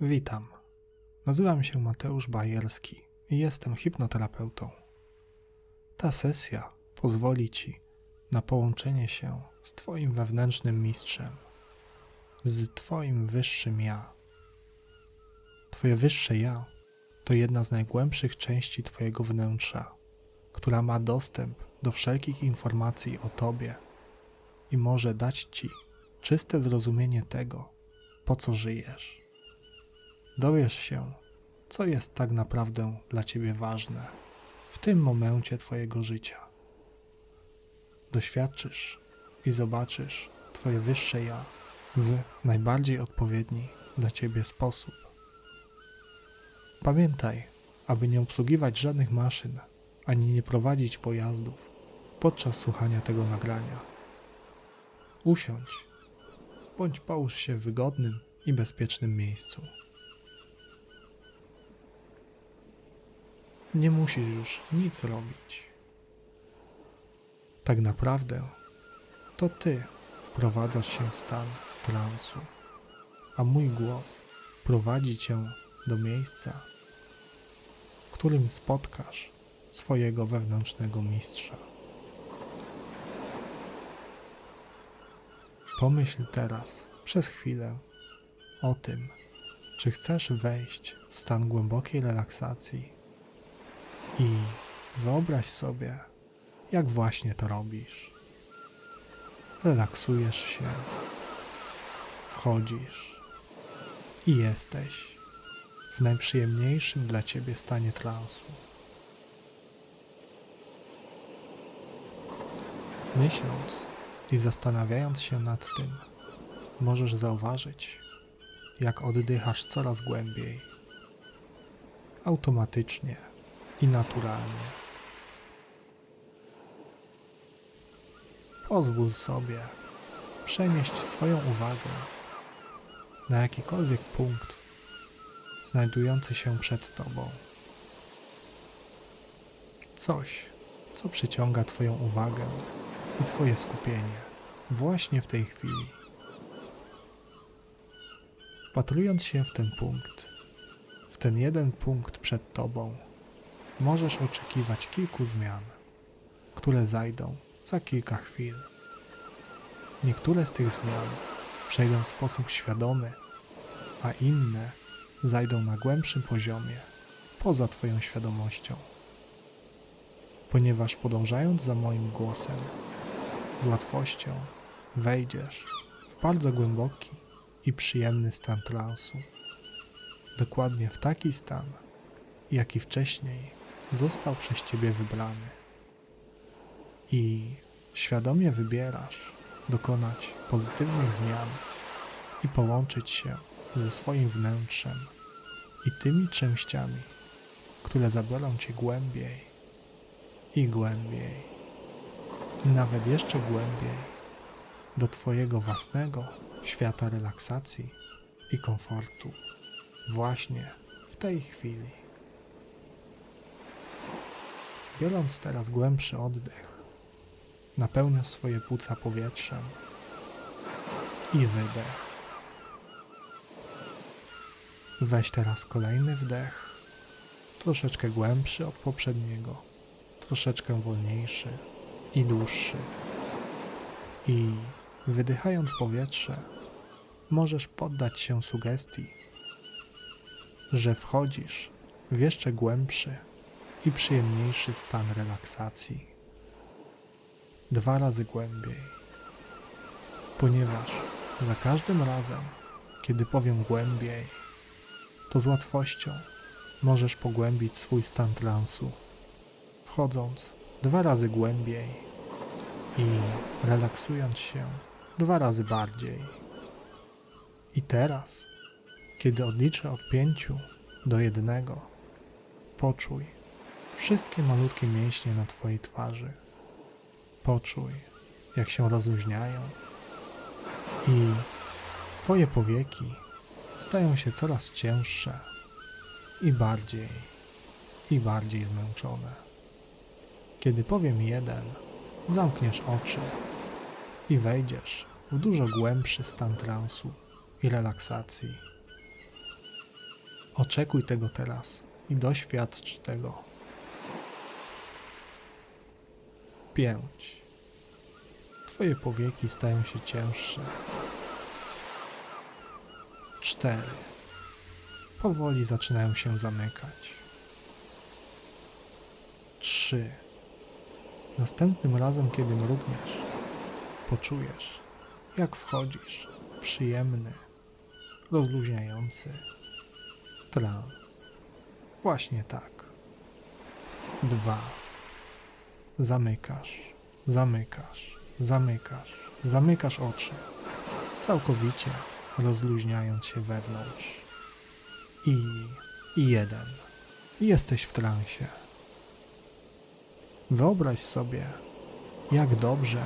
Witam. Nazywam się Mateusz Bajerski i jestem hipnoterapeutą. Ta sesja pozwoli Ci na połączenie się z Twoim wewnętrznym mistrzem, z Twoim wyższym ja. Twoje wyższe ja to jedna z najgłębszych części Twojego wnętrza, która ma dostęp do wszelkich informacji o Tobie i może dać Ci czyste zrozumienie tego, po co żyjesz. Dowiesz się, co jest tak naprawdę dla Ciebie ważne w tym momencie Twojego życia. Doświadczysz i zobaczysz Twoje wyższe ja w najbardziej odpowiedni dla Ciebie sposób. Pamiętaj, aby nie obsługiwać żadnych maszyn ani nie prowadzić pojazdów podczas słuchania tego nagrania. Usiądź bądź połóż się w wygodnym i bezpiecznym miejscu. Nie musisz już nic robić. Tak naprawdę to ty wprowadzasz się w stan transu, a mój głos prowadzi cię do miejsca, w którym spotkasz swojego wewnętrznego mistrza. Pomyśl teraz przez chwilę o tym, czy chcesz wejść w stan głębokiej relaksacji i wyobraź sobie, jak właśnie to robisz. Relaksujesz się, wchodzisz i jesteś w najprzyjemniejszym dla ciebie stanie transu. Myśląc i zastanawiając się nad tym, możesz zauważyć, jak oddychasz coraz głębiej, automatycznie i naturalnie. Pozwól sobie przenieść swoją uwagę na jakikolwiek punkt znajdujący się przed Tobą. Coś, co przyciąga Twoją uwagę i Twoje skupienie właśnie w tej chwili. Wpatrując się w ten punkt, w ten jeden punkt przed Tobą, możesz oczekiwać kilku zmian, które zajdą za kilka chwil. Niektóre z tych zmian przejdą w sposób świadomy, a inne zajdą na głębszym poziomie, poza Twoją świadomością. Ponieważ podążając za moim głosem, z łatwością wejdziesz w bardzo głęboki i przyjemny stan transu. Dokładnie w taki stan, jaki wcześniej został przez Ciebie wybrany. I świadomie wybierasz dokonać pozytywnych zmian i połączyć się ze swoim wnętrzem i tymi częściami, które zabiorą Cię głębiej i głębiej i nawet jeszcze głębiej do Twojego własnego świata relaksacji i komfortu właśnie w tej chwili. Biorąc teraz głębszy oddech, napełniasz swoje płuca powietrzem i wydech. Weź teraz kolejny wdech, troszeczkę głębszy od poprzedniego, troszeczkę wolniejszy i dłuższy. I wydychając powietrze, możesz poddać się sugestii, że wchodzisz w jeszcze głębszy i przyjemniejszy stan relaksacji. Dwa razy głębiej, ponieważ za każdym razem, kiedy powiem głębiej, to z łatwością możesz pogłębić swój stan transu, wchodząc dwa razy głębiej i relaksując się dwa razy bardziej. I teraz, kiedy odliczę od pięciu do jednego, poczuj wszystkie malutkie mięśnie na Twojej twarzy. Poczuj, jak się rozluźniają i Twoje powieki stają się coraz cięższe i bardziej, i bardziej zmęczone. Kiedy powiem jeden, zamkniesz oczy i wejdziesz w dużo głębszy stan transu i relaksacji. Oczekuj tego teraz i doświadcz tego. Pięć. Twoje powieki stają się cięższe. Cztery. Powoli zaczynają się zamykać. Trzy. Następnym razem, kiedy mrugniesz, poczujesz, jak wchodzisz w przyjemny, rozluźniający trans. Właśnie tak. Dwa. Zamykasz, zamykasz, zamykasz, zamykasz oczy, całkowicie rozluźniając się wewnątrz. I jeden. Jesteś w transie. Wyobraź sobie, jak dobrze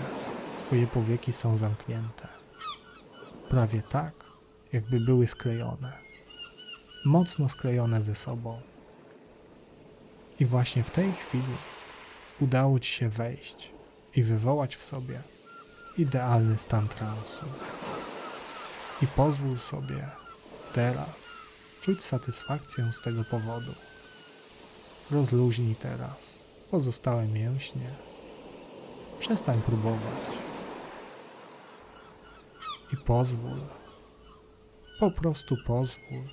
Twoje powieki są zamknięte. Prawie tak, jakby były sklejone. Mocno sklejone ze sobą. I właśnie w tej chwili udało Ci się wejść i wywołać w sobie idealny stan transu. I pozwól sobie teraz czuć satysfakcję z tego powodu. Rozluźnij teraz pozostałe mięśnie. Przestań próbować. I pozwól, po prostu pozwól,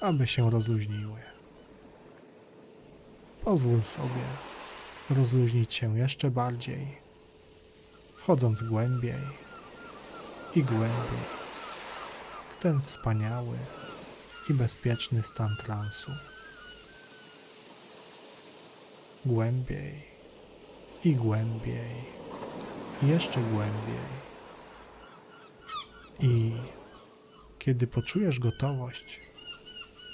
aby się rozluźniły. Pozwól sobie rozluźnić się jeszcze bardziej, wchodząc głębiej i głębiej w ten wspaniały i bezpieczny stan transu. Głębiej i głębiej, i jeszcze głębiej. I kiedy poczujesz gotowość,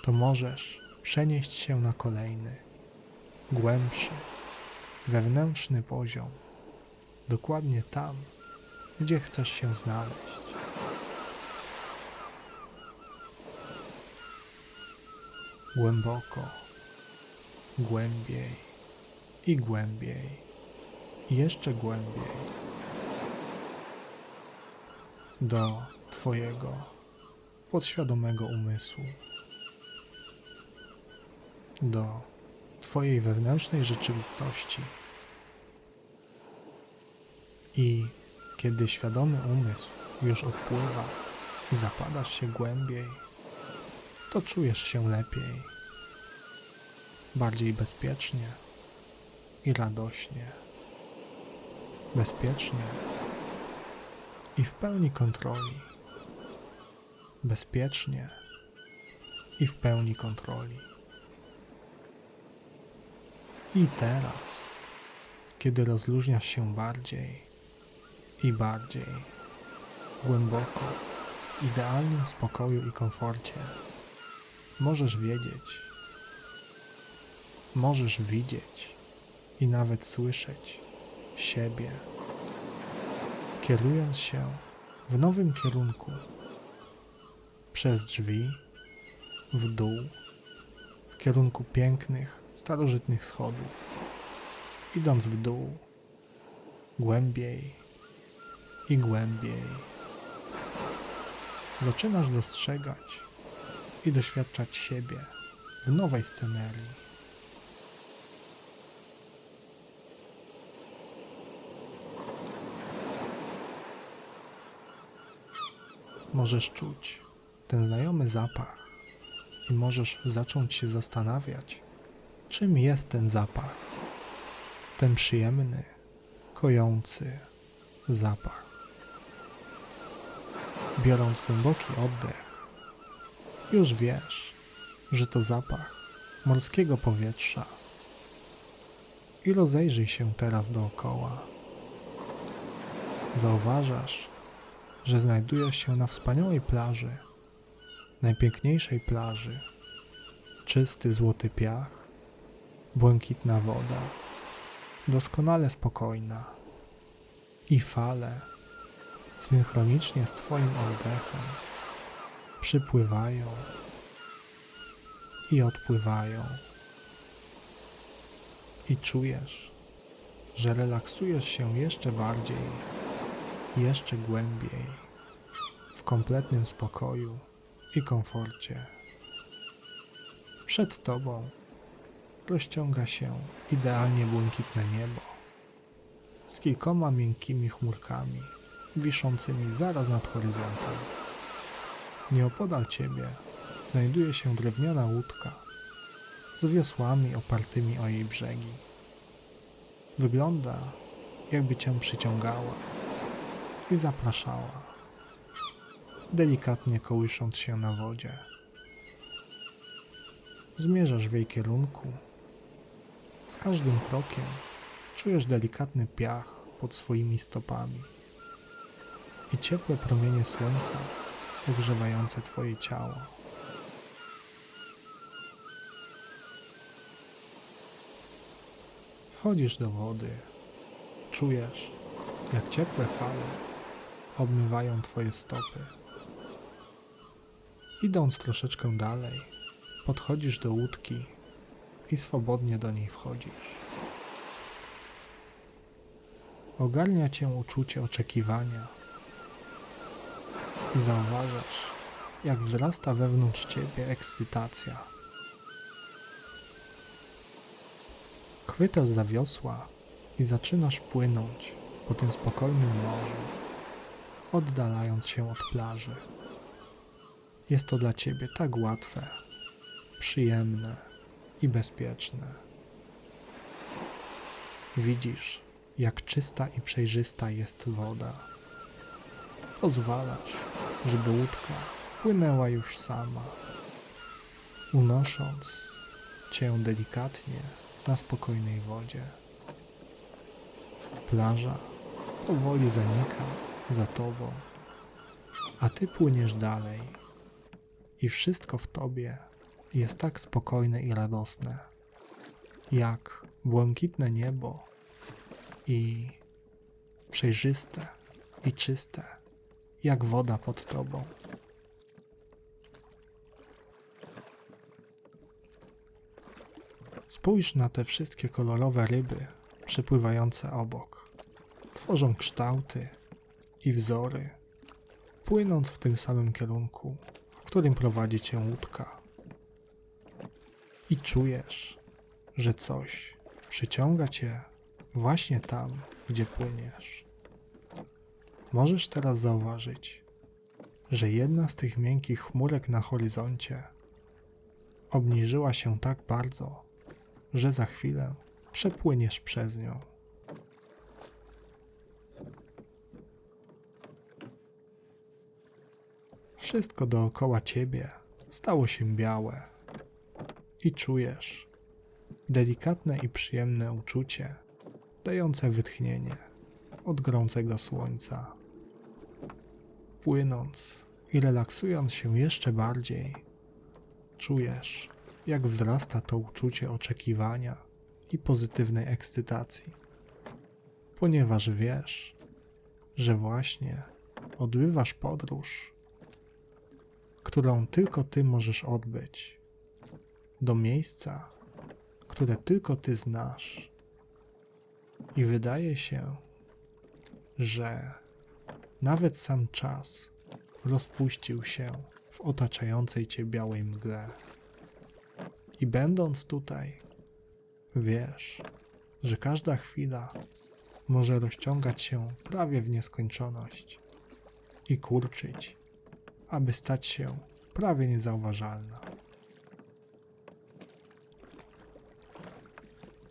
to możesz przenieść się na kolejny, głębszy, wewnętrzny poziom, dokładnie tam, gdzie chcesz się znaleźć. Głęboko, głębiej i głębiej, i jeszcze głębiej. Do Twojego podświadomego umysłu, do Twojej wewnętrznej rzeczywistości. I kiedy świadomy umysł już odpływa i zapadasz się głębiej, to czujesz się lepiej, bardziej bezpiecznie i radośnie. Bezpiecznie i w pełni kontroli. Bezpiecznie i w pełni kontroli. I teraz, kiedy rozluźniasz się bardziej i bardziej, głęboko, w idealnym spokoju i komforcie, możesz wiedzieć, możesz widzieć i nawet słyszeć siebie, kierując się w nowym kierunku przez drzwi w dół w kierunku pięknych, starożytnych schodów, idąc w dół głębiej i głębiej. Zaczynasz dostrzegać i doświadczać siebie w nowej scenerii. Możesz czuć ten znajomy zapach i możesz zacząć się zastanawiać, czym jest ten zapach. Ten przyjemny, kojący zapach. Biorąc głęboki oddech, już wiesz, że to zapach morskiego powietrza. I rozejrzyj się teraz dookoła. Zauważasz, że znajdujesz się na wspaniałej plaży, najpiękniejszej plaży. Czysty złoty piach, błękitna woda, doskonale spokojna. I fale. Synchronicznie z Twoim oddechem. Przypływają. I odpływają. I czujesz, że relaksujesz się jeszcze bardziej, jeszcze głębiej, w kompletnym spokoju i komforcie. Przed tobą rozciąga się idealnie błękitne niebo z kilkoma miękkimi chmurkami wiszącymi zaraz nad horyzontem. Nieopodal ciebie znajduje się drewniana łódka z wiosłami opartymi o jej brzegi. Wygląda, jakby cię przyciągała i zapraszała, delikatnie kołysząc się na wodzie. Zmierzasz w jej kierunku. Z każdym krokiem czujesz delikatny piach pod swoimi stopami i ciepłe promienie słońca ogrzewające twoje ciało. Wchodzisz do wody. Czujesz, jak ciepłe fale obmywają twoje stopy. Idąc troszeczkę dalej, podchodzisz do łódki i swobodnie do niej wchodzisz. Ogarnia cię uczucie oczekiwania i zauważasz, jak wzrasta wewnątrz ciebie ekscytacja. Chwytasz za wiosła i zaczynasz płynąć po tym spokojnym morzu, oddalając się od plaży. Jest to dla ciebie tak łatwe, przyjemne i bezpieczne. Widzisz, jak czysta i przejrzysta jest woda. Pozwalasz, żeby łódka płynęła już sama, unosząc cię delikatnie na spokojnej wodzie. Plaża powoli zanika za tobą, a ty płyniesz dalej i wszystko w tobie jest tak spokojne i radosne, jak błękitne niebo i przejrzyste i czyste, jak woda pod tobą. Spójrz na te wszystkie kolorowe ryby przepływające obok. Tworzą kształty i wzory, płynąc w tym samym kierunku, w którym prowadzi cię łódka. I czujesz, że coś przyciąga cię właśnie tam, gdzie płyniesz. Możesz teraz zauważyć, że jedna z tych miękkich chmurek na horyzoncie obniżyła się tak bardzo, że za chwilę przepłyniesz przez nią. Wszystko dookoła ciebie stało się białe i czujesz delikatne i przyjemne uczucie, dające wytchnienie od gorącego słońca. Płynąc i relaksując się jeszcze bardziej, czujesz, jak wzrasta to uczucie oczekiwania i pozytywnej ekscytacji, ponieważ wiesz, że właśnie odbywasz podróż, którą tylko ty możesz odbyć, do miejsca, które tylko ty znasz. I wydaje się, że nawet sam czas rozpuścił się w otaczającej cię białej mgle. I będąc tutaj, wiesz, że każda chwila może rozciągać się prawie w nieskończoność i kurczyć, aby stać się prawie niezauważalna.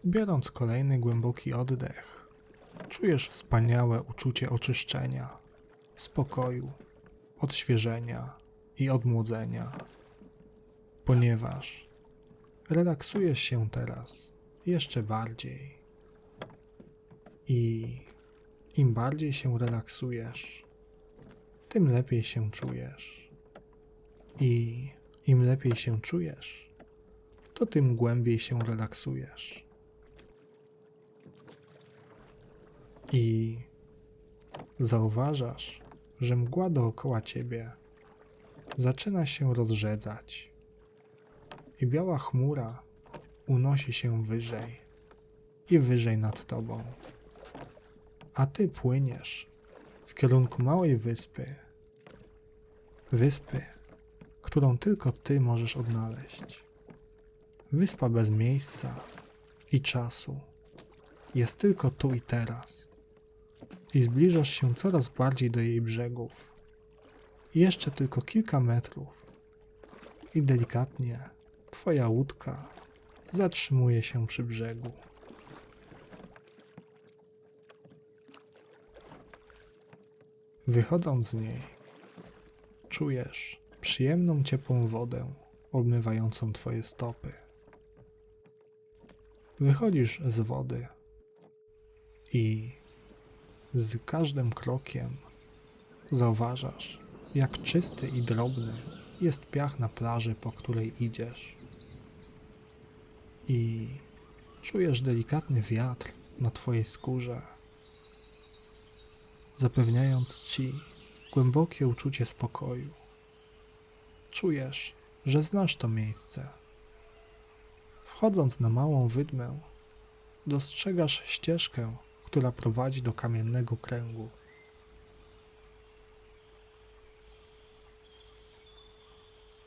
Biorąc kolejny głęboki oddech, czujesz wspaniałe uczucie oczyszczenia, spokoju, odświeżenia i odmłodzenia, ponieważ relaksujesz się teraz jeszcze bardziej. I im bardziej się relaksujesz, tym lepiej się czujesz. I im lepiej się czujesz, to tym głębiej się relaksujesz. I zauważasz, że mgła dookoła ciebie zaczyna się rozrzedzać i biała chmura unosi się wyżej i wyżej nad tobą. A ty płyniesz w kierunku małej wyspy. Wyspy, którą tylko ty możesz odnaleźć. Wyspa bez miejsca i czasu. Jest tylko tu i teraz. I zbliżasz się coraz bardziej do jej brzegów. Jeszcze tylko kilka metrów. I delikatnie twoja łódka zatrzymuje się przy brzegu. Wychodząc z niej, czujesz przyjemną, ciepłą wodę obmywającą twoje stopy. Wychodzisz z wody i z każdym krokiem zauważasz, jak czysty i drobny jest piach na plaży, po której idziesz. I czujesz delikatny wiatr na twojej skórze, zapewniając ci głębokie uczucie spokoju. Czujesz, że znasz to miejsce. Wchodząc na małą wydmę, dostrzegasz ścieżkę, która prowadzi do kamiennego kręgu.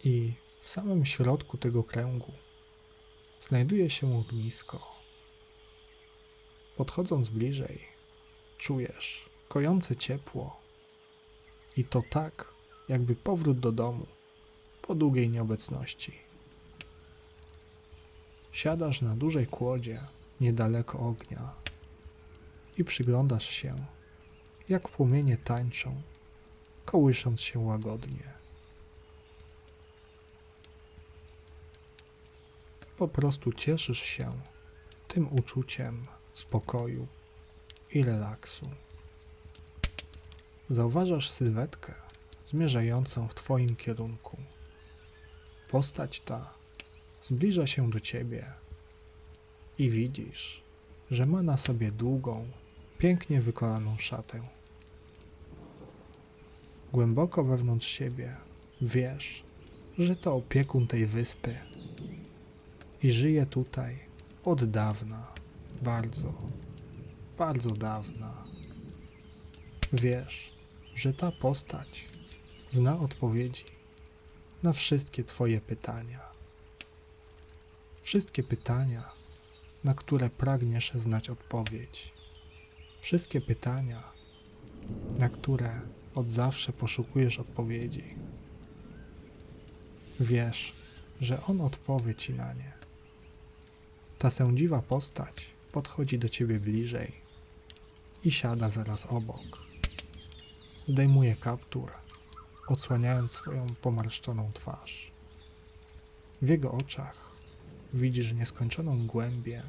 I w samym środku tego kręgu znajduje się ognisko. Podchodząc bliżej, czujesz kojące ciepło i to tak, jakby powrót do domu po długiej nieobecności. Siadasz na dużej kłodzie niedaleko ognia i przyglądasz się, jak płomienie tańczą, kołysząc się łagodnie. Po prostu cieszysz się tym uczuciem spokoju i relaksu. Zauważasz sylwetkę zmierzającą w Twoim kierunku. Postać ta zbliża się do ciebie i widzisz, że ma na sobie długą, pięknie wykonaną szatę. Głęboko wewnątrz siebie wiesz, że to opiekun tej wyspy i żyje tutaj od dawna, bardzo, bardzo dawna. Wiesz, że ta postać zna odpowiedzi na wszystkie Twoje pytania. Wszystkie pytania, na które pragniesz znać odpowiedź. Wszystkie pytania, na które od zawsze poszukujesz odpowiedzi. Wiesz, że on odpowie ci na nie. Ta sędziwa postać podchodzi do ciebie bliżej i siada zaraz obok. Zdejmuje kaptur odsłaniając swoją pomarszczoną twarz. W jego oczach widzisz nieskończoną głębię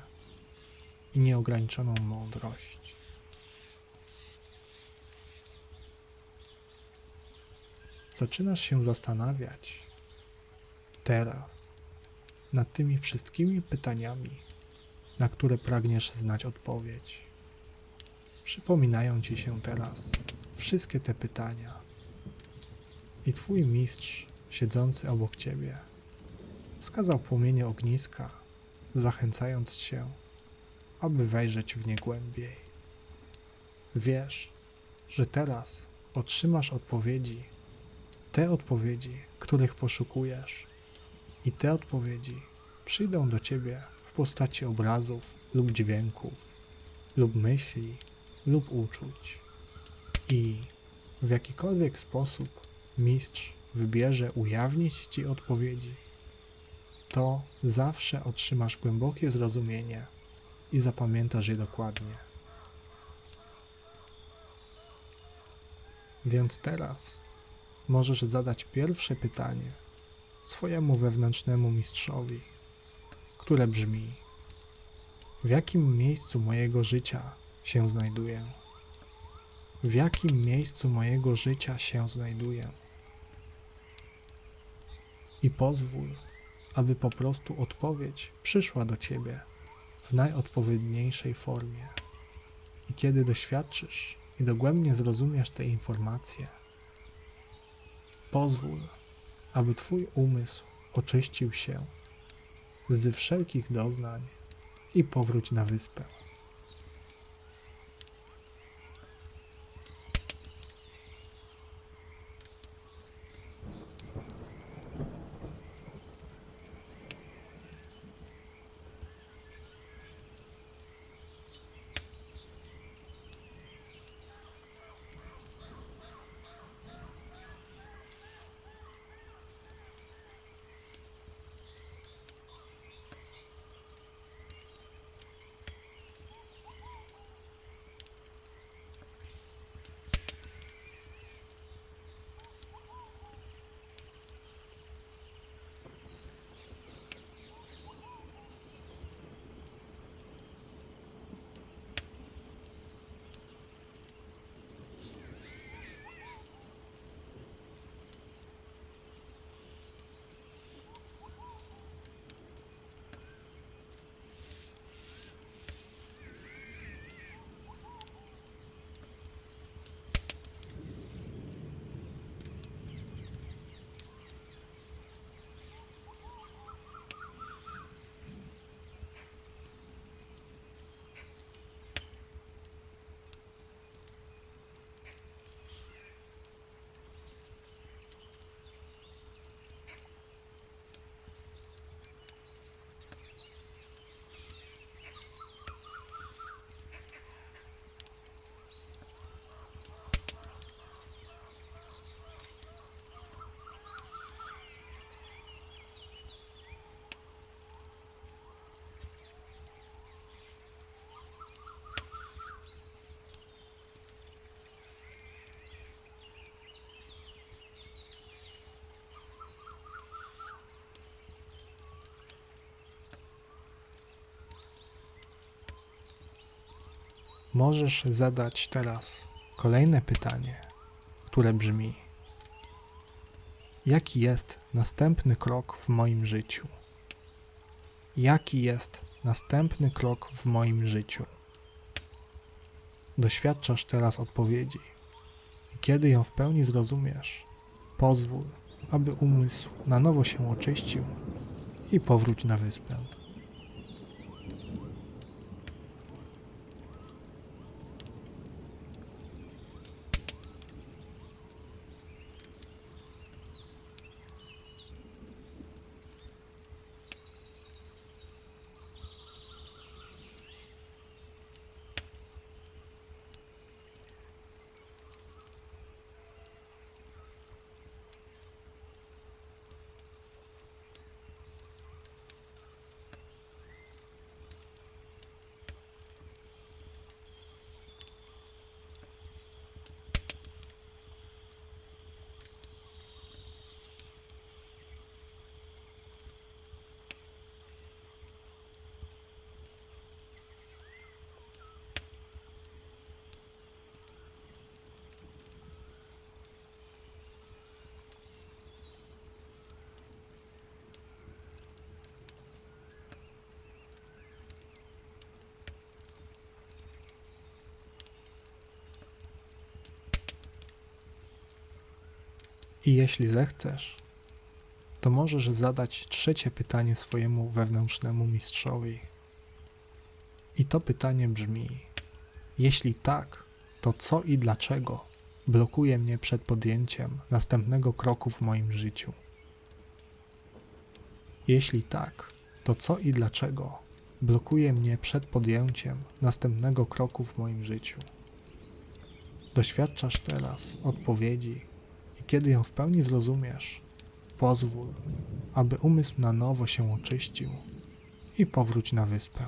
i nieograniczoną mądrość. Zaczynasz się zastanawiać teraz nad tymi wszystkimi pytaniami, na które pragniesz znać odpowiedź. Przypominają ci się teraz wszystkie te pytania i twój mistrz, siedzący obok ciebie, wskazał płomienie ogniska, zachęcając cię, aby wejrzeć w nie głębiej. Wiesz, że teraz otrzymasz odpowiedzi, te odpowiedzi, których poszukujesz, i te odpowiedzi przyjdą do ciebie w postaci obrazów lub dźwięków, lub myśli, lub uczuć. I w jakikolwiek sposób mistrz wybierze ujawnić ci odpowiedzi, to zawsze otrzymasz głębokie zrozumienie i zapamiętasz je dokładnie. Więc teraz możesz zadać pierwsze pytanie swojemu wewnętrznemu mistrzowi, które brzmi: W jakim miejscu mojego życia się znajduję? W jakim miejscu mojego życia się znajduję? i pozwól, aby po prostu odpowiedź przyszła do ciebie w najodpowiedniejszej formie. I kiedy doświadczysz i dogłębnie zrozumiesz te informacje, pozwól, aby Twój umysł oczyścił się z wszelkich doznań i powróć na wyspę. Możesz zadać teraz kolejne pytanie, które brzmi: Jaki jest następny krok w moim życiu? Jaki jest następny krok w moim życiu? Doświadczasz teraz odpowiedzi, i kiedy ją w pełni zrozumiesz, pozwól, aby umysł na nowo się oczyścił i powróć na wyspę. I jeśli zechcesz, to możesz zadać trzecie pytanie swojemu wewnętrznemu mistrzowi. I to pytanie brzmi: Jeśli tak, to co i dlaczego blokuje mnie przed podjęciem następnego kroku w moim życiu? Jeśli tak, to co i dlaczego blokuje mnie przed podjęciem następnego kroku w moim życiu? Doświadczasz teraz odpowiedzi i kiedy ją w pełni zrozumiesz, pozwól, aby umysł na nowo się oczyścił i powróć na wyspę.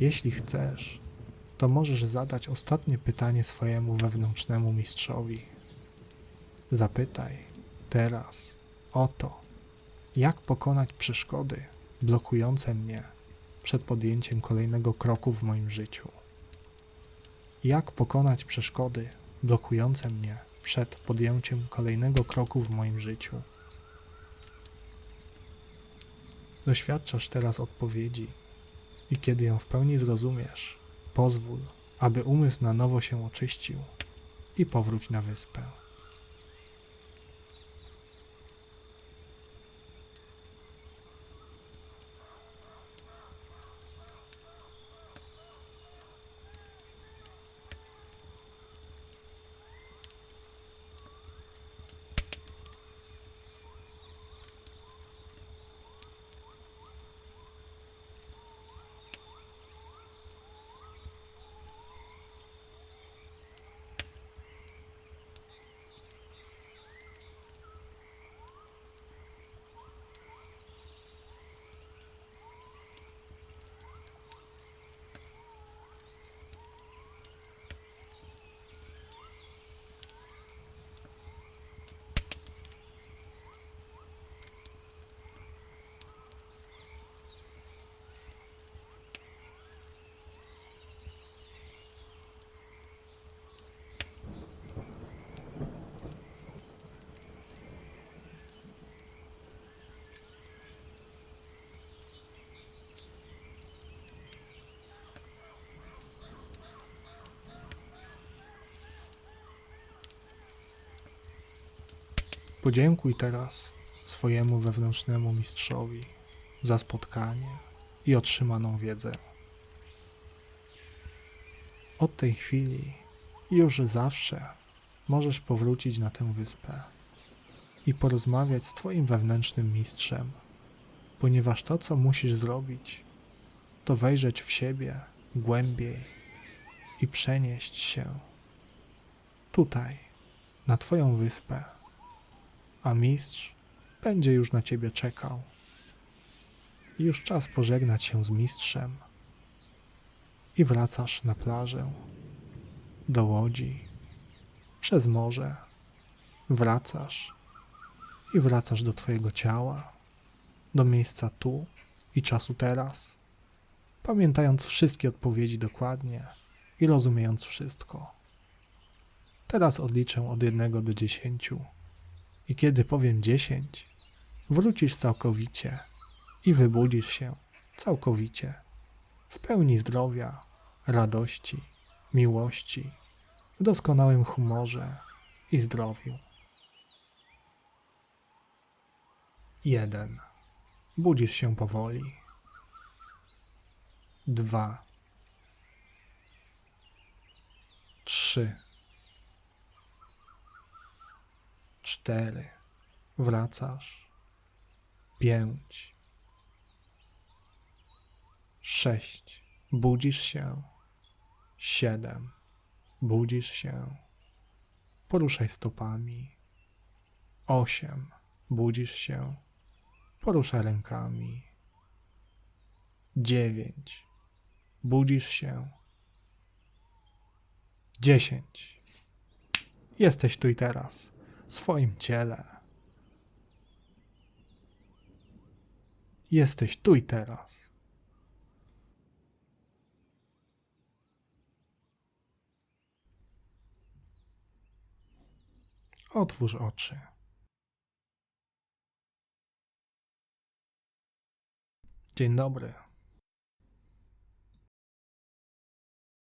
Jeśli chcesz, to możesz zadać ostatnie pytanie swojemu wewnętrznemu mistrzowi. Zapytaj teraz o to, jak pokonać przeszkody blokujące mnie przed podjęciem kolejnego kroku w moim życiu. Jak pokonać przeszkody blokujące mnie przed podjęciem kolejnego kroku w moim życiu. Doświadczasz teraz odpowiedzi i kiedy ją w pełni zrozumiesz, pozwól, aby umysł na nowo się oczyścił i powróć na wyspę. Podziękuj teraz swojemu wewnętrznemu mistrzowi za spotkanie i otrzymaną wiedzę. Od tej chwili już zawsze możesz powrócić na tę wyspę i porozmawiać z Twoim wewnętrznym mistrzem, ponieważ to, co musisz zrobić, to wejrzeć w siebie głębiej i przenieść się tutaj, na Twoją wyspę, a mistrz będzie już na Ciebie czekał. Już czas pożegnać się z mistrzem. I wracasz na plażę, do łodzi, przez morze. Wracasz. I wracasz do Twojego ciała, do miejsca tu i czasu teraz, pamiętając wszystkie odpowiedzi dokładnie i rozumiejąc wszystko. Teraz odliczę od jednego do dziesięciu i kiedy powiem dziesięć, wrócisz całkowicie i wybudzisz się całkowicie w pełni zdrowia, radości, miłości, w doskonałym humorze i zdrowiu. 1. Budzisz się powoli. 2. 3. 4. Wracasz. 5. 6. Budzisz się. 7. Budzisz się. Poruszaj stopami. 8. Budzisz się. Poruszaj rękami. 9. Budzisz się. 10. Jesteś tu i teraz, swoim ciele. Jesteś tu i teraz. Otwórz oczy. Dzień dobry.